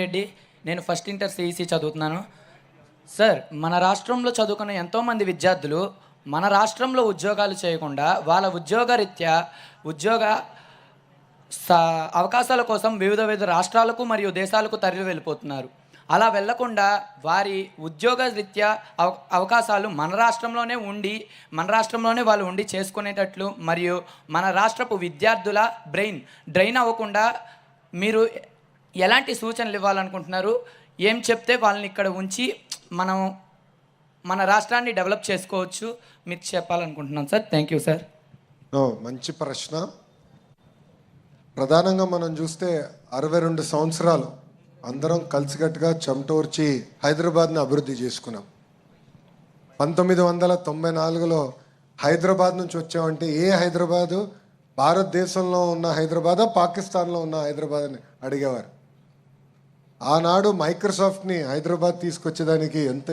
రెడ్డి నేను first inter CEC చదువుతున్నాను. Sir మన రాష్ట్రంలో చదువుకున్న ఎంతోమంది విద్యార్థులు మన రాష్ట్రంలో ఉద్యోగాలు చేయకుండా వాళ్ళ ఉద్యోగరీత్యా ఉద్యోగ అవకాశాల కోసం వివిధ వివిధ రాష్ట్రాలకు మరియు దేశాలకు తరలి వెళ్ళిపోతున్నారు. అలా వెళ్ళకుండా వారి ఉద్యోగ రీత్యా అవ అవకాశాలు మన రాష్ట్రంలోనే ఉండి మన రాష్ట్రంలోనే వాళ్ళు ఉండి చేసుకునేటట్లు మరియు మన రాష్ట్రపు విద్యార్థుల బ్రెయిన్ డ్రైన్ అవ్వకుండా మీరు ఎలాంటి సూచనలు ఇవ్వాలనుకుంటున్నారు? ఏం చెప్తే వాళ్ళని ఇక్కడ ఉంచి మనం మన రాష్ట్రాన్ని డెవలప్ చేసుకోవచ్చు? మీరు చెప్పాలనుకుంటున్నాను సార్. Thank you sir. మంచి ప్రశ్న. ప్రధానంగా మనం చూస్తే అరవై రెండు సంవత్సరాలు అందరం కలిసికట్టుగా చెమటోర్చి హైదరాబాద్ని అభివృద్ధి చేసుకున్నాం. పంతొమ్మిది వందల తొంభై నాలుగులో హైదరాబాద్ నుంచి వచ్చామంటే ఏ హైదరాబాదు? భారతదేశంలో ఉన్న హైదరాబాదా? పాకిస్తాన్లో ఉన్న హైదరాబాద్ అని అడిగేవారు. ఆనాడు మైక్రోసాఫ్ట్ని హైదరాబాద్ తీసుకొచ్చేదానికి ఎంత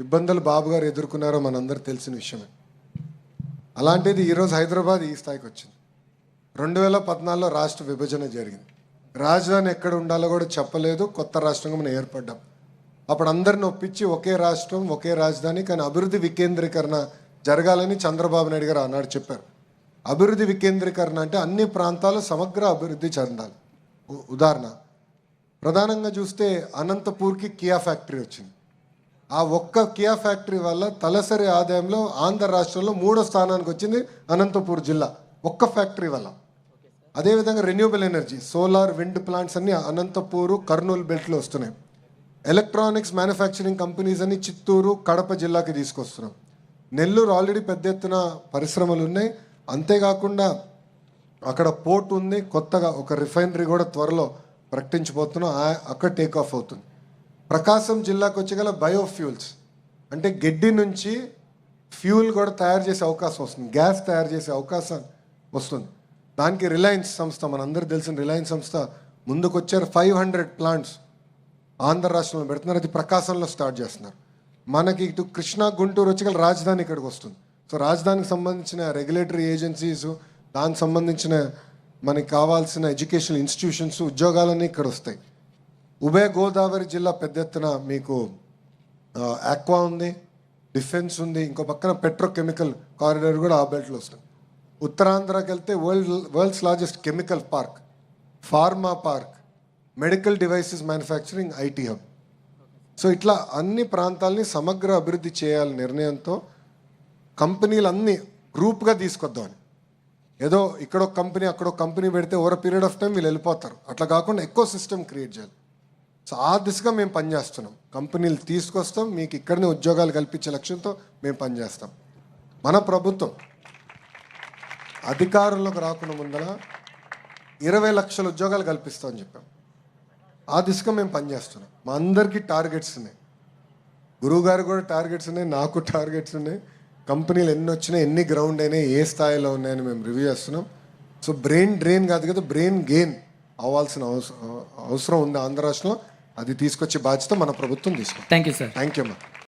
ఇబ్బందులు బాబు గారు ఎదుర్కొన్నారో మనందరూ తెలిసిన విషయమే. అలాంటిది ఈరోజు హైదరాబాద్ ఈ స్థాయికి వచ్చింది. రెండు వేల పద్నాలుగులో రాష్ట్ర విభజన జరిగింది. రాజధాని ఎక్కడ ఉండాలో కూడా చెప్పలేదు కొత్త రాష్ట్రంగా మనం ఏర్పడ్డాం. అప్పుడు అందరిని ఒప్పించి ఒకే రాష్ట్రం ఒకే రాజధాని కానీ అభివృద్ధి వికేంద్రీకరణ జరగాలని చంద్రబాబు నాయుడు గారు ఆనాడు చెప్పారు. అభివృద్ధి వికేంద్రీకరణ అంటే అన్ని ప్రాంతాలు సమగ్ర అభివృద్ధి చెందాలి. ఉదాహరణ ప్రధానంగా చూస్తే అనంతపూర్కి కియా ఫ్యాక్టరీ వచ్చింది. ఆ ఒక్క కియా ఫ్యాక్టరీ వల్ల తలసరి ఆదాయంలో ఆంధ్ర రాష్ట్రంలో మూడో స్థానానికి వచ్చింది అనంతపూర్ జిల్లా ఒక్క ఫ్యాక్టరీ వల్ల. అదేవిధంగా renewable energy solar wind plants అన్ని అనంతపూరు కర్నూలు బెల్ట్లో వస్తున్నాయి. ఎలక్ట్రానిక్స్ మ్యానుఫ్యాక్చరింగ్ కంపెనీస్ అన్ని చిత్తూరు కడప జిల్లాకి తీసుకొస్తున్నాం. నెల్లూరు ఆల్రెడీ పెద్ద ఎత్తున పరిశ్రమలు ఉన్నాయి. అంతేకాకుండా అక్కడ పోర్ట్ ఉంది. కొత్తగా ఒక రిఫైనరీ కూడా త్వరలో ప్రకటించబోతున్నాం. అక్కడ టేక్ ఆఫ్ అవుతుంది. ప్రకాశం జిల్లాకు వచ్చగల బయోఫ్యూల్స్ అంటే గడ్డి నుంచి ఫ్యూల్ కూడా తయారు చేసే అవకాశం వస్తుంది. గ్యాస్ తయారు చేసే అవకాశం వస్తుంది. దానికి రిలయన్స్ సంస్థ మనందరూ తెలిసిన రిలయన్స్ సంస్థ ముందుకు వచ్చారు ఫైవ్ హండ్రెడ్ ప్లాంట్స్ ఆంధ్ర రాష్ట్రంలో పెడుతున్నారు. అది ప్రకాశంలో స్టార్ట్ చేస్తున్నారు. మనకి ఇటు కృష్ణా గుంటూరు వచ్చి గల రాజధాని ఇక్కడికి వస్తుంది. సో రాజధానికి సంబంధించిన రెగ్యులేటరీ ఏజెన్సీస్ దానికి సంబంధించిన మనకి కావాల్సిన ఎడ్యుకేషనల్ ఇన్స్టిట్యూషన్స్ ఉద్యోగాలన్నీ ఇక్కడ వస్తాయి. ఉభయ గోదావరి జిల్లా పెద్ద ఎత్తున మీకు ఆక్వా ఉంది డిఫెన్స్ ఉంది ఇంకో పక్కన పెట్రోకెమికల్ కారిడార్ కూడా ఆ బెల్ట్లో వస్తుంది. ఉత్తరాంధ్రకి వెళ్తే world world's largest chemical park pharma park medical devices manufacturing IT hub so ఇట్లా అన్ని ప్రాంతాలని సమగ్ర అభివృద్ధి చేయాలి నిర్ణయంతో కంపెనీలు అన్నీ గ్రూప్గా తీసుకొద్దామని. ఏదో ఇక్కడ ఒక కంపెనీ అక్కడ ఒక కంపెనీ పెడితే ఓవర్ పీరియడ్ ఆఫ్ టైం వీళ్ళు వెళ్ళిపోతారు. అట్లా కాకుండా ఎక్కువ సిస్టమ్ క్రియేట్ చేయాలి. సో ఆ దిశగా మేము పనిచేస్తున్నాం కంపెనీలు తీసుకొస్తాం మీకు ఇక్కడనే ఉద్యోగాలు కల్పించే లక్ష్యంతో మేము పనిచేస్తాం మన ప్రభుత్వం అధికారంలోకి రాకుండా ముందర ఇరవై లక్షల ఉద్యోగాలు కల్పిస్తామని చెప్పాం. ఆ దిశగా మేము పనిచేస్తున్నాం మా అందరికీ టార్గెట్స్ ఉన్నాయి. గురువు గారు కూడా టార్గెట్స్ ఉన్నాయి నాకు టార్గెట్స్ ఉన్నాయి. కంపెనీలు ఎన్ని వచ్చినాయి ఎన్ని గ్రౌండ్ అయినాయి ఏ స్థాయిలో ఉన్నాయని మేము రివ్యూ చేస్తున్నాం. సో బ్రెయిన్ డ్రెయిన్ కాదు కదా బ్రెయిన్ గెయిన్ అవ్వాల్సిన అవసరం అవసరం ఉంది ఆంధ్ర రాష్ట్రంలో. అది తీసుకొచ్చే బాధ్యత మన ప్రభుత్వం తీసుకుంది. Thank you sir thank you అమ్మా.